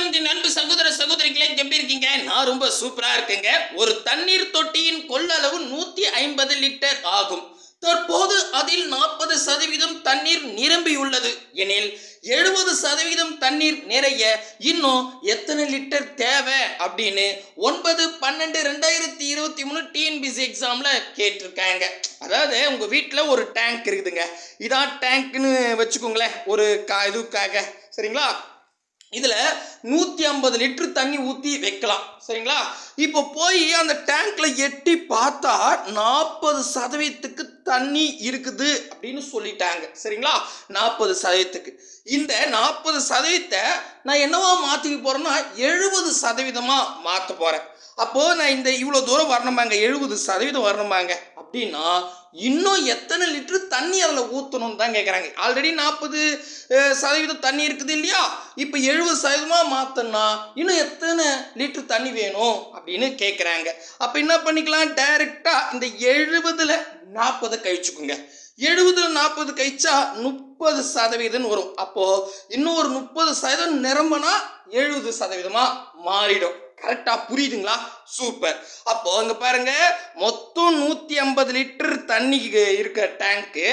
வணக்கம் அன்பு சகோதர சகோதரிகளே எப்படி இருக்கீங்க? நான் ரொம்ப சூப்பரா இருக்கேங்க. ஒரு தண்ணீர் தொட்டியின் கொள்ளளவு நூத்தி ஐம்பது லிட்டர் ஆகும். தற்போது அதில் நாற்பது சதவீதம் தண்ணீர் நிரம்பியுள்ளது எனில் எழுபது சதவீதம் தண்ணீர் நிறைய இன்னும் எத்தனை லிட்டர் தேவை அப்படின்னு ஒன்பது பன்னெண்டு ரெண்டாயிரத்தி இருபத்தி மூணு டிஎன்பிசி எக்ஸாம்ல கேட்டிருக்காங்க. அதாவது உங்க வீட்டில் ஒரு டேங்க் இருக்குதுங்க. இதான் டேங்க்னு வச்சுக்கோங்களேன். ஒரு கா இதுக்காக. சரிங்களா? இதில் நூற்றி ஐம்பது லிட்டர் தண்ணி ஊற்றி வைக்கலாம். சரிங்களா? இப்போ போய் அந்த டேங்க்ல எட்டி பார்த்தா நாற்பது சதவீதத்துக்கு தண்ணி இருக்குது அப்படின்னு சொல்லிட்டாங்க. சரிங்களா? நாற்பது சதவீதத்துக்கு. இந்த நாற்பது சதவீதத்தை நான் என்னவா மாற்றிக்க போகிறேன்னா எழுபது சதவீதமாக மாற்ற போகிறேன் அப்போது நான் இந்த இவ்வளோ தூரம் வரணுமாங்க எழுபது சதவீதம் வரணுமாங்க அப்படின்னா இன்னும் எத்தனை லிட்டரு தண்ணி அதில் ஊற்றணும் தான் கேட்குறாங்க ஆல்ரெடி நாற்பது சதவீதம் தண்ணி இருக்குது இல்லையா? இப்போ எழுபது சதவீதமாக மாற்றணும்னா இன்னும் எத்தனை லிட்டரு தண்ணி வேணும் அப்படின்னு கேட்குறாங்க அப்போ என்ன பண்ணிக்கலாம்? டைரெக்டாக இந்த எழுபதில் நாற்பதை கழிச்சுக்குங்க. எழுபதுல நாற்பது கழிச்சா முப்பது சதவீதம் வரும். அப்போ இன்னும் ஒரு முப்பது சதவீதம் நிரம்பினா எழுபது சதவீதமா மாறிடும். கரெக்டா புரியுதுங்களா? சூப்பர் அப்போ அங்க பாருங்க மொத்தம் நூத்தி ஐம்பது லிட்டர் தண்ணி இருக்க டேங்க்கு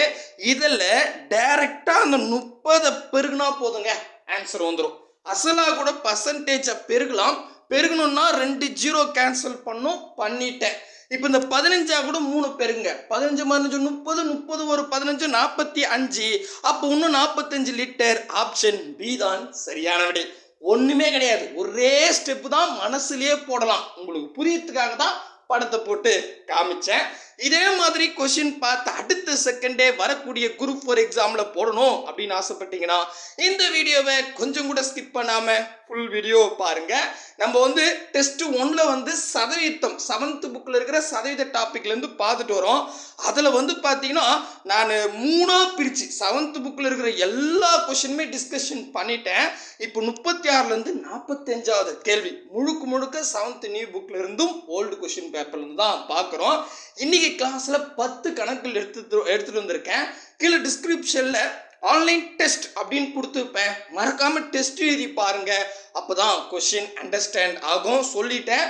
இதில் டைரக்டா அந்த முப்பதை பெருகுனா போதுங்க. ஆன்சர் வந்துடும் அசலா கூட பர்சன்டேஜை பெருகலாம். பெருகணும்னா ரெண்டு ஜீரோ கேன்சல் பண்ணும் பண்ணிட்டேன். இப்போ இந்த பதினஞ்சா கூட மூணு பெருங்க. பதினஞ்சு பதினஞ்சு முப்பது முப்பது ஒரு பதினஞ்சு நாற்பத்தி அஞ்சு. அப்போ இன்னும் நாற்பத்தஞ்சு லிட்டர் ஆப்ஷன் பி தான் சரியான விடை. ஒன்றுமே கிடையாது. ஒரே ஸ்டெப்பு தான் மனசுலேயே போடலாம். உங்களுக்கு புரியறதுக்காக தான் படத்தை போட்டு காமிச்சேன். இதே மாதிரி கொஷின் பார்த்து அடுத்த செகண்டே வரக்கூடிய குரூப் ஃபோர் எக்ஸாமில் போடணும் அப்படின்னு ஆசைப்பட்டீங்கன்னா இந்த வீடியோவை கொஞ்சம் கூட ஸ்கிப் பண்ணாமல் ஃபுல் வீடியோ பாருங்க. நம்ம வந்து டெஸ்ட் ஒன்ல வந்து சதவீதம் செவன்த் புக்கில் இருக்கிற சதவீத டாப்பிக்லேருந்து பார்த்துட்டு வரோம். அதில் வந்து பார்த்தீங்கன்னா நான் மூணாக பிரித்து செவன்த் புக்கில் இருக்கிற எல்லா கொஷினுமே டிஸ்கஷன் பண்ணிட்டேன். இப்போ முப்பத்தி ஆறுலேருந்து நாற்பத்தஞ்சாவது கேள்வி. முழுக்க முழுக்க செவன்த் நியூ புக்கில் இருந்தும் ஓல்டு கொஷின் பேப்பர்லேருந்து தான் பார்க்குறோம். இன்றைக்கி இன்னைக்கு கிளாஸில் பத்து கணக்கில் எடுத்து எடுத்துகிட்டு வந்திருக்கேன். கீழே டிஸ்கிரிப்ஷனில் ஆன்லைன் டெஸ்ட் அப்படின்னு கொடுத்துருப்பேன். மறக்காமல் டெஸ்ட் எழுதி பாருங்க. அப்பதான் கொஷின் அண்டர்ஸ்டாண்ட் ஆகும். சொல்லிட்டேன்.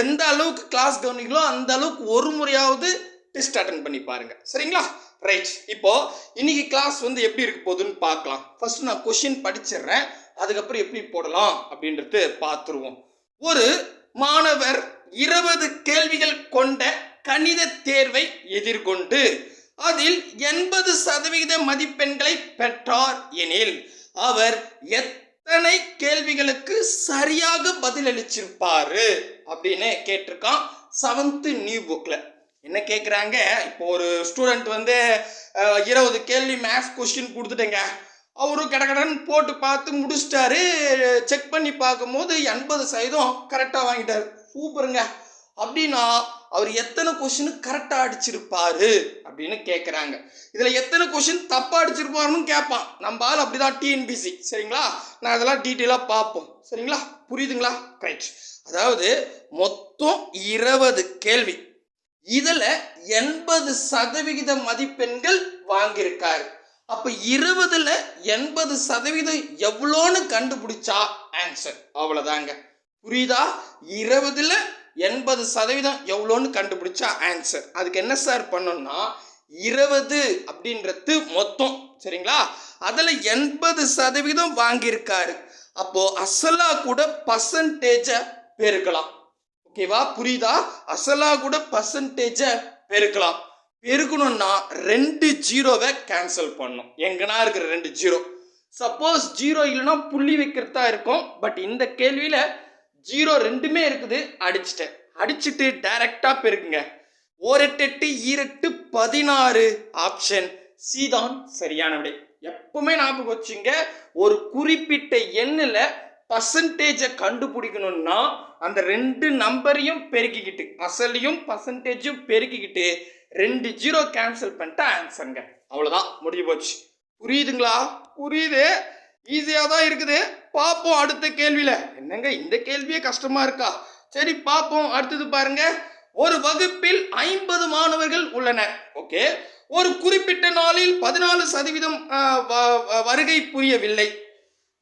எந்த அளவுக்கு கிளாஸ் கவனிங்களோ அந்த அளவுக்கு ஒரு முறையாவது டெஸ்ட் அட்டன் பண்ணி பாருங்க. சரிங்களா? ரைட் இப்போ இன்னைக்கு கிளாஸ் வந்து எப்படி இருக்க போகுதுன்னு பார்க்கலாம். ஃபர்ஸ்ட் நான் கொஷின் படிச்சிடுறேன். அதுக்கப்புறம் எப்படி போடலாம் அப்படின்றது பார்த்துருவோம். ஒரு மாணவர் இருபது கேள்விகள் கொண்ட கணித தேர்வை எதிர்கொண்டு அதில் எண்பது சதவிகித மதிப்பெண்களை பெற்றார் எனில் அவர் எத்தனை கேள்விகளுக்கு சரியாக பதிலளிச்சிருப்பாரு அப்படின்னு கேட்டிருக்கான் செவன்த்து நியூ புக்கில் என்ன கேட்குறாங்க இப்போ ஒரு ஸ்டூடெண்ட் வந்து இருபது கேள்வி மேக்ஸ் கொஸ்டின் கொடுத்துட்டேங்க. அவரும் கடகடன் போட்டு பார்த்து முடிச்சிட்டாரு. செக் பண்ணி பார்க்கும்போது எண்பது சதவீதம் கரெக்டாக வாங்கிட்டாரு. சூப்பருங்க. அப்படின்னா அவர் எத்தனை கொஷின் கரெக்டாக அடிச்சிருப்பாரு அப்படின்னு கேட்குறாங்க இதில் எத்தனை கொஷின் தப்பாக அடிச்சிருப்பாருன்னு கேட்பான் நம்ம ஆள் அப்படிதான் டிஎன்பிசி சரிங்களா? நான் அதெல்லாம் டீட்டெயிலாக பார்ப்போம். சரிங்களா? புரியுதுங்களா? ரைட் அதாவது மொத்தம் இருபது கேள்வி. இதில் எண்பது சதவிகித மதிப்பெண்கள் வாங்கியிருக்காரு. அப்போ இருபதுல எண்பது சதவீதம் எவ்வளோன்னு கண்டுபிடிச்சா? ஆன்சர் அவ்வளோதாங்க புரியுதா? இருபதுல எண்பது சதவீதம் எவ்வளோன்னு கண்டுபிடிச்சா ஆன்சர் அதுக்கு என்ன சார் பண்ணோம்னா இருபது அப்படின்றது மொத்தம் சரிங்களா? அதில் எண்பது சதவீதம் வாங்கியிருக்காரு. அப்போது அசலா கூட பர்சன்டேஜை பெருக்கலாம். ஓகேவா புரியுதா? அசலா கூட பர்சன்டேஜை பெருக்கலாம். பெருக்கணும்னா ரெண்டு ஜீரோவை கேன்சல் பண்ணும். எங்கன்னா இருக்கிற ரெண்டு ஜீரோ. சப்போஸ் ஜீரோ இல்லைன்னா புள்ளி வைக்கிறதா இருக்கும். பட் இந்த கேள்வியில் ஜீரோ ரெண்டுமே இருக்குது. அடிச்சிட்டேன். அடிச்சிட்டு டைரக்டாக பெருக்குங்க. ஒரு எட்டு ஈரெட்டு பதினாறு ஆப்ஷன் சி தான் சரியான விடை. எப்பவுமே ஞாபகம் வச்சுங்க ஒரு குறிப்பிட்ட எண்ணில் பர்சன்டேஜை கண்டுபிடிக்கணும்னா அந்த ரெண்டு நம்பரையும் பெருக்கிக்கிட்டு அசலையும் பர்சன்டேஜும் பெருக்கிக்கிட்டு ரெண்டு ஜீரோ கேன்சல் பண்ணிட்டு ஆன்சருங்க அவ்வளோதான் முடிஞ்சு போச்சு. புரியுதுங்களா? புரியுது? ஈஸியாக தான் இருக்குது. பார்ப்போம் அடுத்த கேள்வியில். என்னங்க இந்த கேள்வியே கஷ்டமாக இருக்கா? சரி பார்ப்போம் அடுத்தது பாருங்க. ஒரு வகுப்பில் ஐம்பது மாணவர்கள் உள்ளனர். ஓகே. ஒரு குறிப்பிட்ட நாளில் பதினாலு சதவீதம் வ- வருகை புரியவில்லை.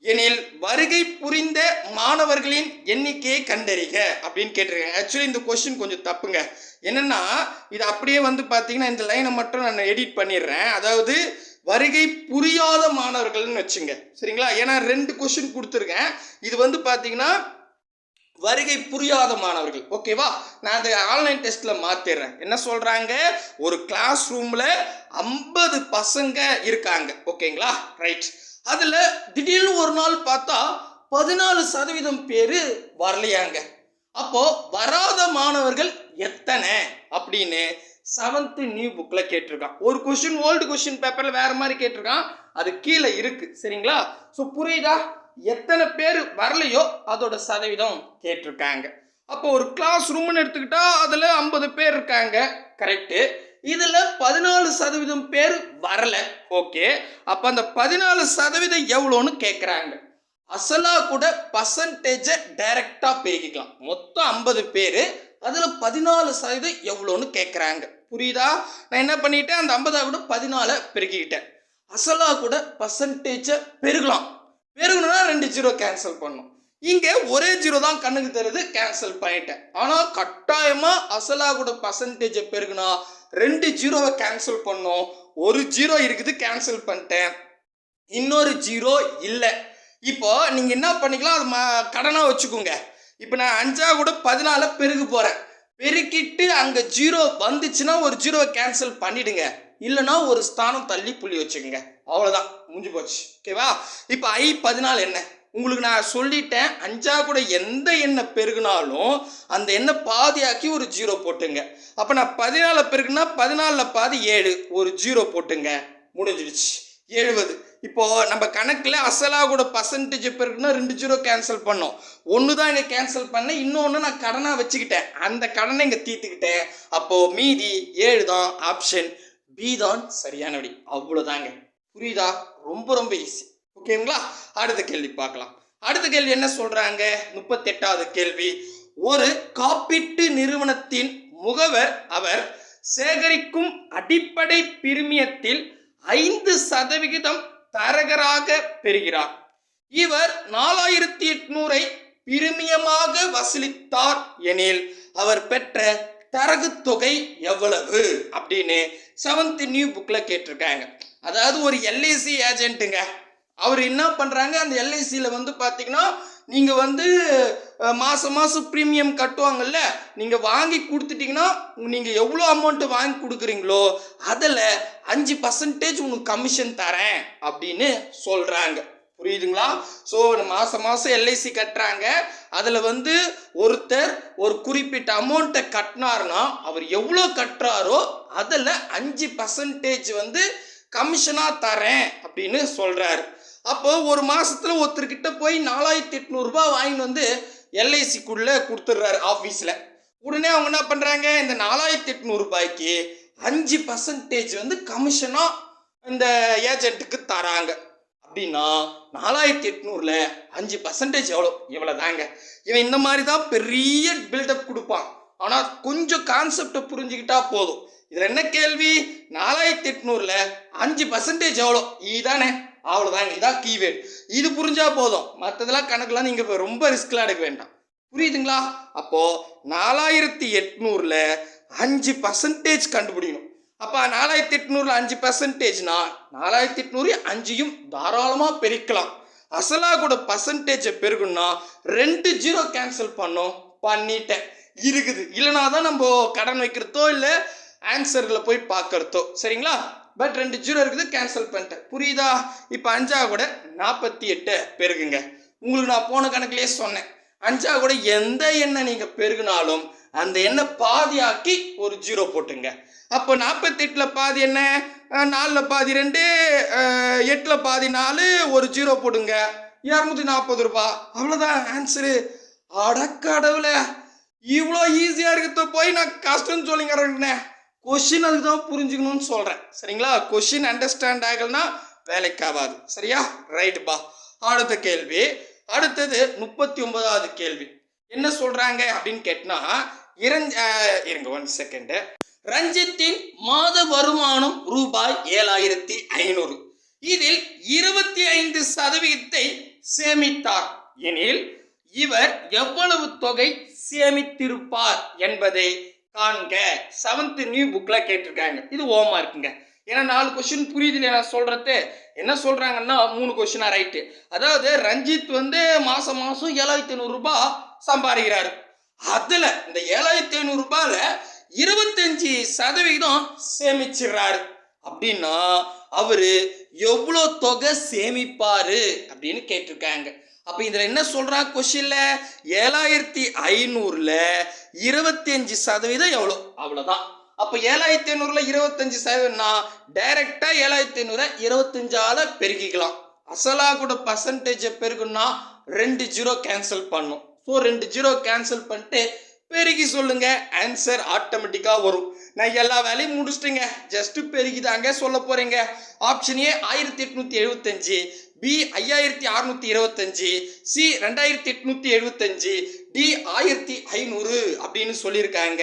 எனில் வருகை புரிந்த மாணவர்களின் எண்ணிக்கையை கண்டறிக அப்படின்னு கேட்டிருக்காங்க. ஆக்சுவலி இந்த கொஸ்டின் கொஞ்சம் தப்புங்க. என்னன்னா இது அப்படியே வந்து பார்த்தீங்கன்னா இந்த லைனை மட்டும் நான் எடிட் பண்ணிடுறேன். அதாவது வருகை புரியாத மாணவர்கள்னு வச்சுங்க. சரிங்களா? ஏன்னா ரெண்டு கொஸ்டின் கொடுத்துருக்கேன். இது வந்து பார்த்தீங்கன்னா வருகை புரியாத மாணவர்கள். ஓகேவா நான் அதை ஆன்லைன் டெஸ்ட்ல மாத்திடுறேன் என்ன சொல்றாங்க? ஒரு கிளாஸ் ரூம்ல ஐம்பது பசங்க இருக்காங்க. ஓகேங்களா ரைட் அதுல திடீர்னு ஒரு நாள் பார்த்தா பதினாலு சதவீதம் பேர் வரலையாங்க. அப்போ வராத மாணவர்கள் எத்தனை? அப்படின்னு செவன்த்து நியூ புக்கில் கேட்டிருக்கான். ஒரு கொஸ்டின் ஓல்டு கொஸ்டின் பேப்பரில் வேறு மாதிரி கேட்டிருக்கான். அது கீழே இருக்குது சரிங்களா? ஸோ புரியுதா? எத்தனை பேர் வரலையோ அதோட சதவீதம் கேட்டிருக்காங்க. அப்போ ஒரு கிளாஸ் ரூம்னு எடுத்துக்கிட்டா அதில் ஐம்பது பேர் இருக்காங்க. கரெக்டு இதில் பதினாலு சதவீதம் பேர் வரல. ஓகே அப்போ அந்த பதினாலு சதவீதம் எவ்வளோன்னு கேட்குறாங்க அசலாக கூட பர்சன்டேஜை டைரெக்டாக பெருக்கிக்கலாம் மொத்தம் ஐம்பது பேர் அதில் பதினாலு சதவீதம் எவ்வளோன்னு கேட்குறாங்க புரியுதா? நான் என்ன பண்ணிட்டேன்? அந்த ஐம்பதா கூட பதினாலை பெருக்கிக்கிட்டேன் அசலா கூட பர்சன்டேஜை பெருகலாம். பெருகணும்னா ரெண்டு ஜீரோ கேன்சல் பண்ணும். இங்கே ஒரே ஜீரோ தான் கண்ணுக்கு தெரியுது கேன்சல் பண்ணிட்டேன். ஆனால் கட்டாயமாக அசலாக கூட பர்சன்டேஜை பெருகுனா ரெண்டு ஜீரோவை கேன்சல் பண்ணோம். ஒரு ஜீரோ இருக்குது கேன்சல் பண்ணிட்டேன். இன்னொரு ஜீரோ இல்லை. இப்போ நீங்கள் என்ன பண்ணிக்கலாம்? அது ம கடனாக வச்சுக்கோங்க. இப்போ நான் அஞ்சா கூட பதினால பெருகு போகிறேன் பெருக்கிட்டு அங்கே ஜீரோ வந்துச்சுன்னா ஒரு ஜீரோவை கேன்சல் பண்ணிடுங்க. இல்லைன்னா ஒரு ஸ்தானம் தள்ளி புள்ளி வச்சுக்கோங்க. அவ்வளோதான் முடிஞ்சு போச்சு. ஓகேவா இப்போ ஐ பதினாலு என்ன? உங்களுக்கு நான் சொல்லிட்டேன் அஞ்சா கூட எந்த எண்ணெய் பெருகுனாலும் அந்த எண்ணெய் பாதியாக்கி ஒரு ஜீரோ போட்டுங்க. அப்போ நான் பதினாலில் பெருகுனா பதினாலில் பாதி ஏழு ஒரு ஜீரோ போட்டுங்க. முடிஞ்சிடுச்சு. எழுபது. இப்போ நம்ம கணக்கில் அசலாக கூட பர்சன்டேஜ் பெருக்குன்னா ரெண்டு ஜீரோ கேன்சல் பண்ணோம். ஒன்று தான் இங்கே கேன்சல் பண்ணேன் இன்னொன்று நான் கடனாக வச்சுக்கிட்டேன். அந்த கடனை இங்கே தீர்த்துக்கிட்டேன். அப்போது மீதி ஏழு தான் ஆப்ஷன் பி தான் சரியான வழி அவ்வளோதாங்க புரியுதா? ரொம்ப ரொம்ப ஈஸி ஓகேங்களா? அடுத்த கேள்வி பார்க்கலாம். அடுத்த கேள்வி என்ன சொல்றாங்க? முப்பத்தெட்டாவது கேள்வி. ஒரு காப்பீட்டு நிறுவனத்தின் முகவர் அவர் சேகரிக்கும் அடிப்படை பிரிமியத்தில் ஐந்து சதவிகிதம் தரகராக பெறுகிறார். இவர் நாலாயிரத்தி எட்நூறை பிரிமியமாக வசூலித்தார் எனில் அவர் பெற்ற தரகு தொகை எவ்வளவு? அப்படின்னு செவன்த் நியூ புக்கில் கேட்டிருக்காங்க. அதாவது ஒரு எல்ஐசி ஏஜென்ட்டுங்க அவர் என்ன பண்ணுறாங்க அந்த எல்ஐசியில் வந்து பார்த்தீங்கன்னா நீங்கள் வந்து மாதம் மாதம் ப்ரீமியம் கட்டுவாங்கல்ல? நீங்கள் வாங்கி கொடுத்துட்டிங்கன்னா நீங்கள் எவ்வளோ அமௌண்ட்டு வாங்கி கொடுக்குறீங்களோ அதில் அஞ்சு பர்சன்டேஜ் உங்களுக்கு கமிஷன் தரேன் அப்படின்னு சொல்கிறாங்க புரியுதுங்களா? ஸோ மாதம் மாதம் எல்ஐசி கட்டுறாங்க. அதில் வந்து ஒருத்தர் ஒரு குறிப்பிட்ட அமௌண்ட்டை கட்டினார்னா அவர் எவ்வளோ கட்டுறாரோ அதில் அஞ்சு பர்சன்டேஜ் வந்து கமிஷனாக தரேன் அப்படின்னு சொல்கிறாரு அப்போ ஒரு மாதத்தில் ஒருத்தர்கிட்ட போய் நாலாயிரத்தி எட்நூறுபா வாங்கிட்டு வந்து எல்ஐசிக்குள்ளே கொடுத்துட்றாரு ஆஃபீஸில் உடனே அவங்க என்ன பண்ணுறாங்க இந்த நாலாயிரத்தி எட்நூறுபாய்க்கு அஞ்சு பர்சன்டேஜ் வந்து கமிஷனாக இந்த ஏஜென்ட்டுக்கு தராங்க. அப்படின்னா நாலாயிரத்தி எட்நூறில் அஞ்சு பர்சன்டேஜ் எவ்வளோ? இவ்வளோ தாங்க இவன் இந்த மாதிரி தான் பெரிய பில்டப் கொடுப்பான். ஆனால் கொஞ்சம் கான்செப்டை புரிஞ்சுக்கிட்டா போதும். இதில் என்ன கேள்வி? நாலாயிரத்தி எட்நூறில் அஞ்சு பர்சன்டேஜ் எவ்வளோ? E இதானே அவ்வளோதாங்க இதான் கீவேர்டு இது புரிஞ்சா போதும். மற்றதெல்லாம் கணக்கெலாம் நீங்கள் ரொம்ப ரிஸ்க்லாம் எடுக்க வேண்டாம். புரியுதுங்களா? அப்போது நாலாயிரத்தி எட்நூறில் அஞ்சு பர்சன்டேஜ் கண்டுபிடிக்கணும். அப்போ நாலாயிரத்தி எட்நூறில் அஞ்சு பர்சன்டேஜ்னா நாலாயிரத்தி எட்நூறு அஞ்சையும் தாராளமாக பெருக்கலாம். அசலா கூட பர்சன்டேஜை பெருகுன்னா ரெண்டு ஜீரோ கேன்சல் பண்ணோம். பண்ணிட்டேன். இருக்குது. இல்லைனா தான் நம்ம கடன் வைக்கிறதோ இல்லை ஆன்சரில் போய் பார்க்குறதோ சரிங்களா? பட் ரெண்டு ஜீரோ இருக்குது கேன்சல் பண்ணிட்டேன். புரியுதா? இப்போ அஞ்சா கூட நாற்பத்தி எட்டை பெருகுங்க. உங்களுக்கு நான் போன கணக்குலேயே சொன்னேன். அஞ்சா கூட எந்த எண்ணெய் நீங்கள் பெருகினாலும் அந்த எண்ணெய் பாதியாக்கி ஒரு ஜீரோ போட்டுங்க. அப்போ நாற்பத்தெட்டில் பாதி என்ன? நாலில் பாதி ரெண்டு எட்டில் பாதி நாலு ஒரு ஜீரோ போடுங்க. இரநூத்தி நாற்பது ரூபா. அவ்வளோதான் ஆன்சரு அடக்கடவுல இவ்வளோ ஈஸியாக இருக்கிறத போய் நான் கஷ்டம்னு சொல்லிங்கிறேன்னே கொஷின் அதுக்கு தான் புரிஞ்சுக்கணும்னு சொல்கிறேன் சரிங்களா? கொஷின் அண்டர்ஸ்டாண்ட் ஆகலைன்னா வேலைக்கு ஆகாது. சரியா? ரைட்டுப்பா அடுத்த கேள்வி. அடுத்தது முப்பத்தி ஒன்பதாவது கேள்வி. என்ன சொல்கிறாங்க அப்படின்னு கேட்டினா இரஞ்ச இருங்க ஒன் செகண்டு ரஞ்சித்தின் மாத வருமானம் ரூபாய் ஏழாயிரத்தி ஐநூறு. இதில் இருபத்தி ஐந்து சதவீதத்தை சேமித்தார். எனில் இவர் எவ்வளவு தொகை சேமித்திருப்பார் என்பதை காணுங்க. செவன்த் நியூ புக்கில் கேட்டிருக்காங்க. இது ஓமா இருக்குங்க ஏன்னா நாலு கொஸ்டின் புரியுது நான் சொல்கிறது என்ன சொல்கிறாங்கன்னா மூணு கொஸ்டினாக ரைட்டு அதாவது ரஞ்சித் வந்து மாதம் மாதம் ஏழாயிரத்தி ஐநூறுரூபா சம்பாதிக்கிறாரு. அதில் இந்த ஏழாயிரத்தி ஐநூறுரூபாவில் இருபத்தஞ்சி சதவிகிதம் சேமிச்சிடுறாரு. அப்படின்னா அவர் எவ்வளோ தொகை சேமிப்பார்? அப்படின்னு கேட்டிருக்காங்க. அப்ப இதுல என்ன சொல்றா கொஸ்டின்ல ஏழாயிரத்தி ஐநூறுல இருபத்தஞ்சு சதவீதம் எவ்வளோ? அவ்வளவுதான். அப்ப ஏழாயிரத்தி ஐநூறுல இருபத்தஞ்சு சதவீதம்னா டைரக்டா ஏழாயிரத்தி ஐநூறு இருபத்தஞ்சால பெருக்கிக்கலாம். அசலா கூட பர்சன்டேஜை பெருக்குன்னா ரெண்டு ஜீரோ கேன்சல் பண்ணும். ஸோ ரெண்டு ஜீரோ கேன்சல் பண்ணிட்டு பெருகி சொல்லுங்க. ஆன்சர் ஆட்டோமேட்டிக்காக வரும். நான் எல்லா வேலையும் முடிச்சிட்டுங்க. ஜஸ்ட் பெருகிதாங்க சொல்ல போறேங்க. ஆப்ஷன் ஏ ஆயிரத்தி எட்நூத்தி எழுபத்தஞ்சு பி ஐயாயிரத்தி அறுநூத்தி இருபத்தஞ்சு சி ரெண்டாயிரத்தி எட்நூத்தி எழுபத்தஞ்சு டி ஆயிரத்தி ஐநூறு அப்படின்னு சொல்லியிருக்காங்க.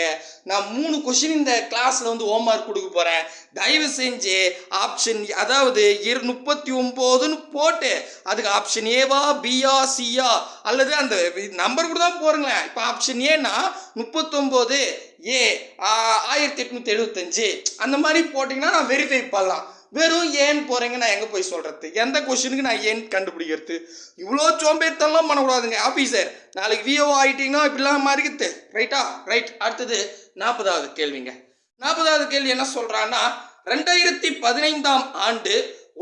நான் மூணு கொஷின் இந்த கிளாஸ்ல வந்து ஹோம்ஒர்க் கொடுக்க போறேன். தயவு செஞ்சு ஆப்ஷன் அதாவது இரு முப்பத்தி ஒம்போதுன்னு போட்டு அதுக்கு ஆப்ஷன் ஏவா பிஆ சியா அல்லது அந்த நம்பர் கூட தான் போறீங்களேன் இப்போ ஆப்ஷன் ஏன்னா முப்பத்தொம்போது ஏ ஆயிரத்தி எட்நூத்தி எழுபத்தஞ்சு அந்த மாதிரி போட்டிங்கன்னா நான் வெரிஃபை பண்ணலாம். வெறும் ஏன் போகிறீங்க நான் எங்க போய் சொல்றது? எந்த கொஸ்டினுக்கு நான் ஏன் கண்டுபிடிக்கிறது? இவ்வளோ சோம்பேத்தனம்லாம் பண்ணக்கூடாதுங்க. ஆஃபீஸர் நாளைக்கு விஓ ஆயிட்டீங்கன்னா இப்படிலாம் மாறிக்குது ரைட்டா ரைட் அடுத்தது நாற்பதாவது கேள்விங்க. நாற்பதாவது கேள்வி என்ன சொல்றான்னா ரெண்டாயிரத்தி பதினைந்தாம் ஆண்டு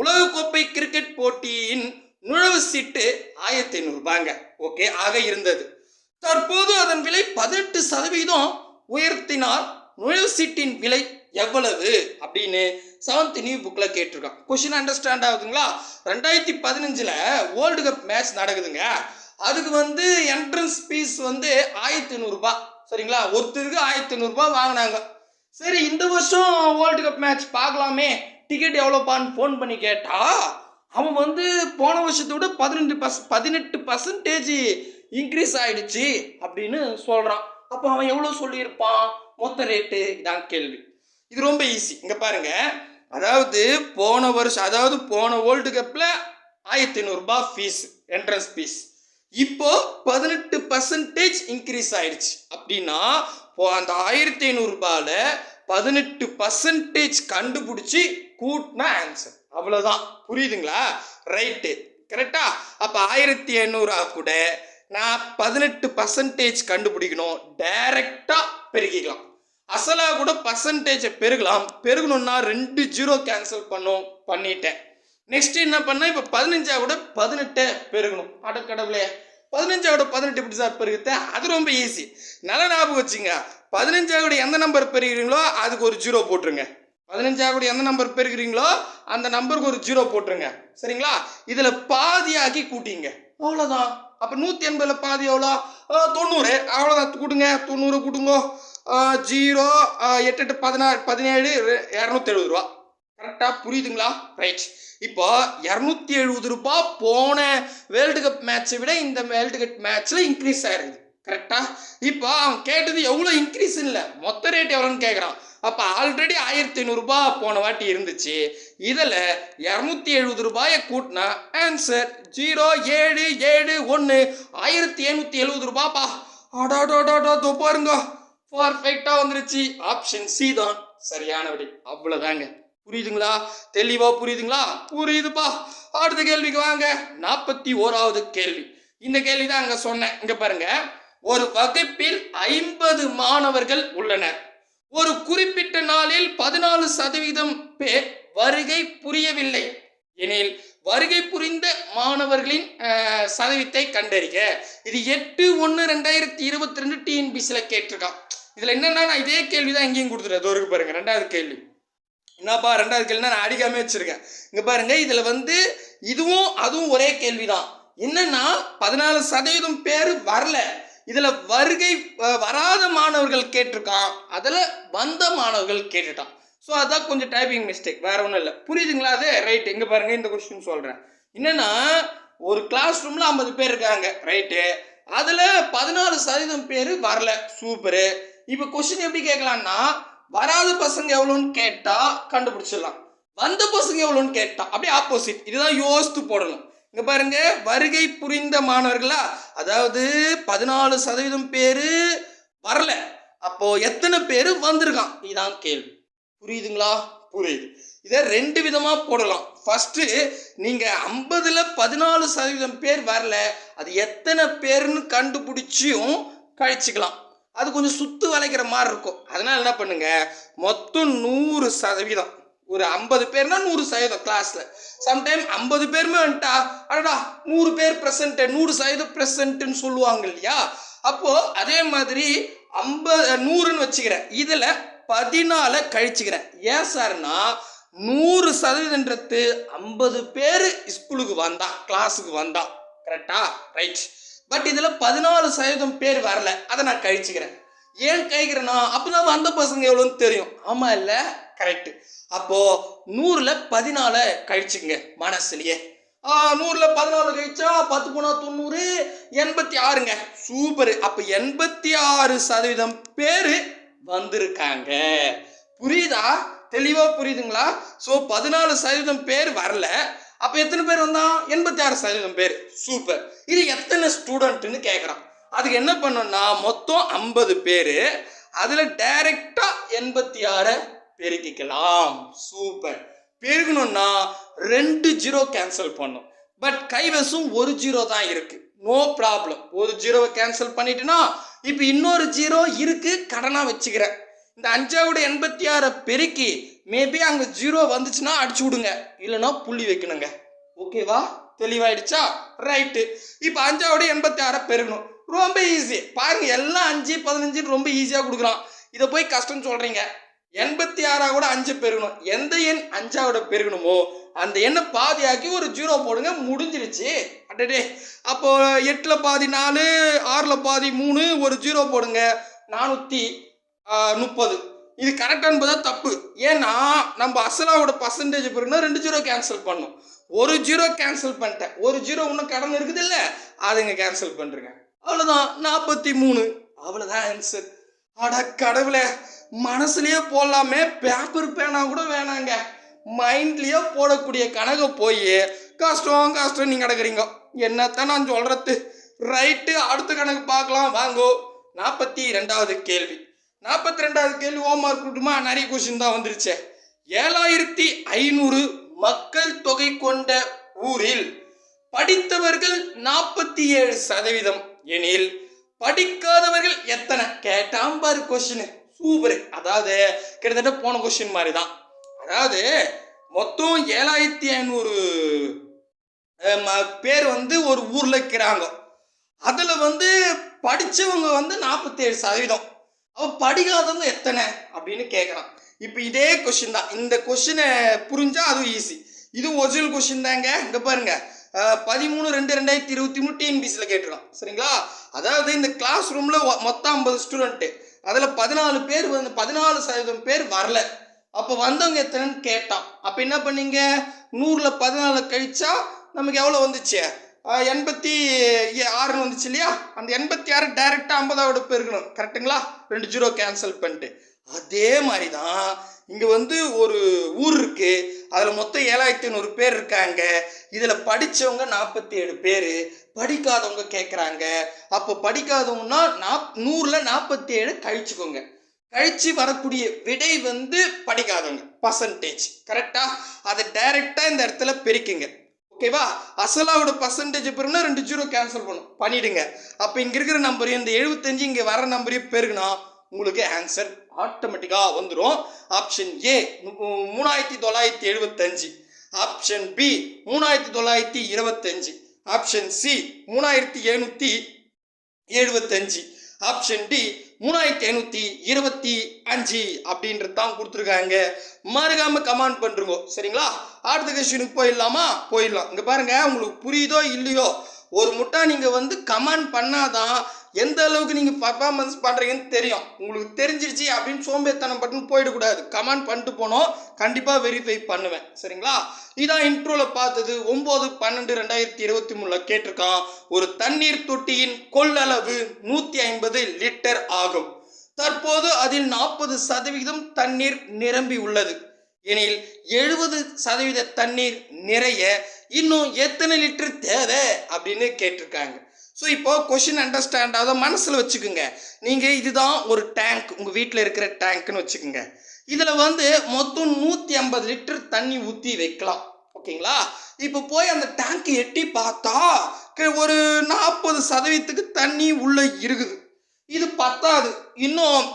உலகக்கோப்பை கிரிக்கெட் போட்டியின் நுழைவு சீட்டு ஆயிரத்தி ஐநூறுபாங்க ஓகே ஆக இருந்தது. தற்போது அதன் விலை பதினெட்டு சதவீதம் உயர்த்தினால் நுழைவு சீட்டின் விலை எவ்வளவு அப்படின்னு செவன்த் நியூ புக்கில் கேட்டிருக்கான். கொஷின் அண்டர்ஸ்டாண்ட் ஆகுதுங்களா? ரெண்டாயிரத்தி பதினஞ்சில் வேர்ல்டு கப் மேட்ச் நடக்குதுங்க. அதுக்கு வந்து என்ட்ரன்ஸ் ஃபீஸ் வந்து ஆயிரத்தி நூறுரூபா சரிங்களா? ஒருத்தருக்கு ஆயிரத்தி நூறுரூபா வாங்கினாங்க. சரி இந்த வருஷம் வேர்ல்டு கப் மேட்ச் பார்க்கலாமே. டிக்கெட் எவ்வளோப்பான்னு ஃபோன் பண்ணி கேட்டா அவன் வந்து போன வருஷத்தை விட பதினெட்டு பர்ஸ் பதினெட்டு பர்சன்டேஜ் இன்க்ரீஸ் ஆயிடுச்சு அப்படின்னு சொல்கிறான் அப்போ அவன் எவ்வளோ சொல்லியிருப்பான்? மொத்த ரேட்டு இதான் கேள்வி. இது ரொம்ப ஈஸி இங்கே பாருங்க. அதாவது போன வருஷம் அதாவது போன வேர்ல்டு கப்பில் ஆயிரத்தி ஐநூறுரூபா ஃபீஸ் என்ட்ரன்ஸ் ஃபீஸ் இப்போ பதினெட்டு பர்சன்டேஜ் இன்க்ரீஸ் ஆயிடுச்சு. அப்படின்னா இப்போ அந்த ஆயிரத்தி ஐநூறுரூபாவில் பதினெட்டு பர்சன்டேஜ் கண்டுபிடிச்சி கூட்டினா ஆன்சர் அவ்வளோதான் புரியுதுங்களா? ரைட்டு கரெக்டா அப்போ ஆயிரத்தி ஐநூறுரூவா கூட நான் பதினெட்டு பர்சன்டேஜ் கண்டுபிடிக்கணும். டைரெக்டாக பெருகிக்கலாம் அசலா கூட பர்சன்டேஜை பெருகலாம். பெருகணும்னா ரெண்டு ஜீரோ கேன்சல் பண்ணும் பண்ணிட்டேன். நெக்ஸ்ட் என்ன பண்ணா இப்போ பதினஞ்சா கூட பதினெட்டை பெருகணும். அடக்கடவுளே பதினஞ்சா கூட பதினெட்டு எப்படி சார் பெருகுத்த அது ரொம்ப ஈஸி நல்ல ஞாபகம் வச்சுங்க. பதினஞ்சா கூட எந்த நம்பர் பெருகிறீங்களோ அதுக்கு ஒரு ஜீரோ போட்டுருங்க. பதினஞ்சா கூட எந்த நம்பர் பெருகிறீங்களோ அந்த நம்பருக்கு ஒரு ஜீரோ போட்டுருங்க. சரிங்களா? இதில் பாதியாக்கி கூட்டிங்க. அவ்வளோதான் அப்போ நூற்றி எண்பதில் பாதி எவ்வளோ? தொண்ணூறு. அவ்வளோதான் கூட்டுங்க. தொண்ணூறு கூட்டுங்க. ஜீரோ எட்டு எட்டு பதினாறு பதினேழு இரநூத்தி எழுபது ரூபா. கரெக்டாக புரியுதுங்களா? ரைட் இப்போ இரநூத்தி எழுபது ரூபாய் போன வேர்ல்டு கப் மேட்சை விட இந்த வேர்ல்டு கப் மேட்ச்சில் இன்க்ரீஸ் ஆயிருக்குது கரெக்டாக இப்போ அவன் கேட்டது எவ்வளோ இன்க்ரீஸ் இல்லை. மொத்த ரேட் எவ்வளோன்னு கேட்குறான். அப்போ ஆல்ரெடி ஆயிரத்தி ஐநூறுரூபா போன வாட்டி இருந்துச்சு. இதில் இரநூத்தி எழுபது ரூபாயை கூட்டினா ஆன்சர் ஜீரோ ஏழு ஏழு ஒன்று ஆயிரத்தி எழுநூற்றி எழுபது ரூபாப்பா. அடாடாடாடா தோ பாருங்க. பர்ஃபெக்டாக வந்துருச்சு. ஆப்ஷன் சி தான். சரியான விடை அவ்வளோதாங்க புரியுதுங்களா? தெளிவா புரியுதுங்களா? புரியுதுப்பா. அடுத்த கேள்விக்கு வாங்க. நாற்பத்தி ஓராவது கேள்வி. இந்த கேள்வி தான் அங்க சொன்னேன். இங்க பாருங்க. ஒரு வகுப்பில் ஐம்பது மாணவர்கள் உள்ளனர். ஒரு குறிப்பிட்ட நாளில் பதினாலு சதவீதம் பேர் வருகை புரியவில்லை. எனில் வருகை புரிந்த மாணவர்களின் சதவீதத்தை கண்டறிக. இது எட்டு ஒன்று ரெண்டாயிரத்தி இருபத்தி ரெண்டு டிஎன்பிசியில் கேட்டிருக்கான். இதில் என்னென்னா நான் இதே கேள்வி தான் எங்கேயும் கொடுத்துருக்கேன் இதோ பாருங்கள் ரெண்டாவது கேள்வி. என்னப்பா ரெண்டாவது கேள்வினா நான் அடிக்காமல் வச்சுருக்கேன். இங்கே பாருங்கள் இதில் வந்து இதுவும் அதுவும் ஒரே கேள்விதான். என்னென்னா பதினாலு சதவீதம் பேர் வரல. இதில் வருகை வராத மாணவர்கள் கேட்டிருக்கான். அதில் வந்த மாணவர்கள் கேட்டுட்டான். ஸோ அதான் கொஞ்சம் டைப்பிங் மிஸ்டேக் வேற ஒன்றும் இல்லை. புரியுதுங்களா அது? ரைட் இங்கே பாருங்கள் இந்த கொஸ்டின் சொல்கிறேன் என்னென்னா ஒரு கிளாஸ் ரூமில் ஐம்பது பேர் இருக்காங்க. ரைட்டு அதில் பதினாலு சதவீதம் பேர் வரல. சூப்பரு இப்போ கொஸ்டின் எப்படி கேட்கலான்னா வராத பசங்க எவ்வளோன்னு கேட்டால் கண்டுபிடிச்சிடலாம். வந்த பசங்க எவ்வளோன்னு கேட்டால் அப்படியே ஆப்போசிட் இதுதான் யோசித்து போடணும். இங்கே பாருங்க வருகை புரிந்த மாணவர்களா அதாவது பதினாலு சதவீதம் பேர் வரல. அப்போ எத்தனை பேர் வந்திருக்கான்? இதான் கேள்வி. புரியுதுங்களா? புரியுது. இதை ரெண்டு விதமாக போடலாம். ஃபஸ்ட்டு நீங்கள் ஐம்பதில் பதினாலு சதவீதம் பேர் வரல அது எத்தனை பேர்னு கண்டுபிடிச்சியும் கழிச்சுக்கலாம். அது கொஞ்சம் சுத்து வளைக்கிற மாதிரி இருக்கும். அதனால என்ன பண்ணுங்க? மொத்தம் நூறு சதவீதம். ஒரு ஐம்பது பேர்னா நூறு சதவீதம் கிளாஸ்ல சம்டைம் ஐம்பது பேருமே வந்துட்டா அடடா நூறு பேர் ப்ரெசன்ட் நூறு சதவீதம் ப்ரெசன்ட்னு சொல்லுவாங்க இல்லையா? அப்போ அதே மாதிரி ஐம்பது நூறுன்னு வச்சுக்கிறேன். இதுல பதினாலை கழிச்சுக்கிறேன். ஏன் சார்னா நூறு சதவீதன்றது ஐம்பது பேர் ஸ்கூலுக்கு வந்தான் கிளாஸுக்கு வந்தான். கரெக்டா ரைட் பட் இதில் பதினாலு சதவீதம் பேர் வரல. அதை நான் கழிச்சுக்கிறேன். ஏன் கழிக்கிறேன்னா அப்பதான் அந்த பசங்க எவ்வளோன்னு தெரியும். ஆமா இல்லை? கரெக்ட் அப்போ நூறுல பதினால கழிச்சுங்க மனசுலயே. நூறில் நூறுல பதினாலு கழிச்சா பத்து போனா தொண்ணூறு எண்பத்தி ஆறுங்க. சூப்பர் அப்போ எண்பத்தி ஆறு சதவீதம் பேரு வந்திருக்காங்க. புரியுதா? தெளிவா புரியுதுங்களா? ஸோ பதினாலு சதவீதம் பேர் வரல. அப்போ எத்தனை பேர் வந்தான் எண்பத்தி ஆறு சதவீதம் பேர். சூப்பர். இது எத்தனை ஸ்டூடெண்ட்டுன்னு கேட்குறான் அதுக்கு என்ன பண்ணோம்னா மொத்தம் ஐம்பது பேர் அதில் டைரெக்டாக எண்பத்தி ஆறை பெருக்கிக்கலாம். சூப்பர். பெருகணும்னா ரெண்டு ஜீரோ கேன்சல் பண்ணும் பட் கைவசம் ஒரு ஜீரோ தான் இருக்குது நோ ப்ராப்ளம் ஒரு ஜீரோவை கேன்சல் பண்ணிட்டுனா இப்போ இன்னொரு ஜீரோ இருக்குது கடனாக வச்சுக்கிறேன். இந்த அஞ்சாவோட எண்பத்தி ஆறை பெருக்கி மேபி அங்கே ஜீரோ வந்துச்சுன்னா அடிச்சு விடுங்க. இல்லைன்னா புள்ளி வைக்கணுங்க. ஓகேவா தெளிவாயிடுச்சா? ரைட்டு இப்போ அஞ்சாவோட எண்பத்தி ஆறை பெருகணும். ரொம்ப ஈஸி பாருங்க எல்லாம் அஞ்சு பதினஞ்சுன்னு ரொம்ப ஈஸியாக கொடுக்குறான். இதை போய் கஷ்டம்னு சொல்கிறீங்க எண்பத்தி ஆறாக கூட அஞ்சு பெருகணும். எந்த எண் அஞ்சாவோட பெருகணுமோ அந்த எண்ணை பாதியாக்கி ஒரு ஜீரோ போடுங்க. முடிஞ்சிருச்சு. அடடே. அப்போ எட்டில் பாதி நாலு ஆறில் பாதி மூணு ஒரு ஜீரோ போடுங்க. நானூற்றி முப்பது. இது கரெக்ட் என்பதா தப்பு. ஏன்னா நம்ம அசலாவோட பர்சன்டேஜ் பெருகுனா ரெண்டு ஜீரோ கேன்சல் பண்ணும். ஒரு ஜீரோ கேன்சல் பண்ணிட்டேன். ஒரு ஜீரோ இன்னும் கடன் இருக்குது இல்லை அதுங்க கேன்சல் பண்ணுறேங்க அவ்வளோதான் நாற்பத்தி மூணு. அவ்வளோதான் ஆன்சர் அட கடவுளே மனசுலயே போடலாமே. பேப்பர் பேனா கூட வேணாங்க. மைண்ட்லயே போடக்கூடிய கணக்கை போய் கஷ்டம் கஷ்டம் நீங்க கிடக்குறீங்க என்னத்தான் நான் சொல்றது? ரைட்டு அடுத்த கணக்கு பார்க்கலாம். வாங்கோ. நாற்பத்தி ரெண்டாவது கேள்வி. நாற்பத்தி ரெண்டாவது கேள்வி ஹோம்ஒர்க் விட்டுமா நிறைய கொஸ்டின் தான் வந்துருச்சு. ஏழாயிரத்தி ஐநூறு மக்கள் தொகை கொண்ட ஊரில் படித்தவர்கள் நாற்பத்தி ஏழு சதவீதம் எனில் படிக்காதவர்கள் எத்தனை? கேட்டாம் பாரு கொஸ்டின் சூப்பர் அதாவது கிட்டத்தட்ட போன கொஸ்டின் மாதிரி தான் அதாவது மொத்தம் ஏழாயிரத்தி ஐநூறு பேர் வந்து ஒரு ஊரில் இருக்கிறாங்க. அதில் வந்து படித்தவங்க வந்து நாற்பத்தேழு சதவீதம். அவ படிக்காதவங்க எத்தனை? அப்படின்னு கேட்குறான் இப்போ இதே கொஷின் தான். இந்த கொஷினை புரிஞ்சால் அதுவும் ஈஸி இது ஒரிஜினல் கொஷின் தாங்க. இங்கே பாருங்க. பதிமூணு ரெண்டு ரெண்டாயிரத்தி இருபத்தி மூணு டிஎன்பிசியில் கேட்டுருக்கோம். சரிங்களா? அதாவது இந்த கிளாஸ் ரூமில் மொத்தம் ஐம்பது ஸ்டூடெண்ட்டு அதில் பதினாலு பேர் வந்து பதினாலு சதவீதம் பேர் வரல. அப்போ வந்தவங்க எத்தனைன்னு கேட்டான். அப்போ என்ன பண்ணீங்க? நூறில் பதினாலு கழிச்சா நமக்கு எவ்வளோ வந்துச்சு? எண்பத்தி ஏ- ஆறுன்னு வந்துச்சு இல்லையா? அந்த எண்பத்தி ஆறு டைரெக்டாக ஐம்பதாவது பெருக்கணும் கரெக்ட்டுங்களா ரெண்டு ஜீரோ கேன்சல் பண்ணிட்டு. அதே மாதிரி தான் இங்கே வந்து ஒரு ஊர் இருக்குது அதில் மொத்தம் ஏழாயிரத்தி ஐநூறு பேர் இருக்காங்க. இதில் படித்தவங்க நாற்பத்தி ஏழு பேர். படிக்காதவங்க கேட்குறாங்க அப்போ படிக்காதவங்கன்னா நாப் நூறில் நாற்பத்தி ஏழு கழிச்சுக்கோங்க. கழித்து வரக்கூடிய விடை வந்து படிக்காதவங்க. பர்சன்டேஜ் கரெக்டாக அதை டைரெக்டாக இந்த இடத்துல பெருக்குங்க. ஓகேவா? அசலாவோட பர்சன்டேஜ் பெருனா ரெண்டு ஜீரோ கேன்சல் பண்ணும். பண்ணிடுங்க. அப்போ இங்கே இருக்கிற நம்பரையும் இந்த எழுபத்தஞ்சு இங்கே வர நம்பரையும் பெருகுனா உங்களுக்கு ஆன்சர் ஆட்டோமேட்டிக்காக வந்துடும் ஆப்ஷன் ஏ மூணாயிரத்தி தொள்ளாயிரத்தி எழுபத்தஞ்சு ஆப்ஷன் பி மூணாயிரத்தி தொள்ளாயிரத்தி இருபத்தஞ்சு. ஆப்ஷன் சி மூணாயிரத்தி எழுநூற்றி எழுபத்தஞ்சு ஆப்ஷன் டி மூணாயிரத்தி ஐநூற்றி இருபத்தி அஞ்சு அப்படின்றது தான் கொடுத்துருக்காங்க. மறக்காம கமெண்ட் பண்ணுறோங்க சரிங்களா? அடுத்த கொஸ்டினுக்கு போயிடலாமா? போயிடலாம். இங்கே பாருங்க உங்களுக்கு புரியுதோ இல்லையோ? ஒரு முட்டா நீங்கள் வந்து கமெண்ட் பண்ணாதான் எந்த அளவுக்கு நீங்கள் பர்ஃபார்மன்ஸ் பண்ணுறீங்கன்னு தெரியும். உங்களுக்கு தெரிஞ்சிருச்சு அப்படின்னு சோம்பேத்தனம் பட்டுன்னு போயிடக்கூடாது. கமெண்ட் பண்ணிட்டு போனோம். கண்டிப்பாக வெரிஃபை பண்ணுவேன். சரிங்களா? இதான் இன்ட்ரோவில் பார்த்தது. ஒம்பது பன்னெண்டு ரெண்டாயிரத்தி இருபத்தி மூணில் கேட்டிருக்கான். ஒரு தண்ணீர் தொட்டியின் கொள்ளளவு நூற்றி ஐம்பது லிட்டர் ஆகும். தற்போது அதில் நாற்பது சதவிகிதம் தண்ணீர் நிரம்பி உள்ளது. எனில் எழுபது சதவீத தண்ணீர் நிறைய இன்னும் எத்தனை லிட்டர் தேவை அப்படின்னு கேட்டிருக்காங்க. ஸோ இப்போது கொஷின் அண்டர்ஸ்டாண்ட் ஆகுத? மனசில் வச்சுக்கோங்க. நீங்கள் இதுதான் ஒரு டேங்க் உங்கள் வீட்டில் இருக்கிற டேங்க்னு வச்சுக்கோங்க. இதில் வந்து மொத்தம் நூற்றி ஐம்பது லிட்டர் தண்ணி ஊற்றி வைக்கலாம். ஓகேங்களா? இப்போ போய் அந்த டேங்க் எட்டி பார்த்தா க- ஒரு நாற்பது சதவீதத்துக்கு தண்ணி உள்ளே இருக்குது. இது பத்தாது. இன்னும்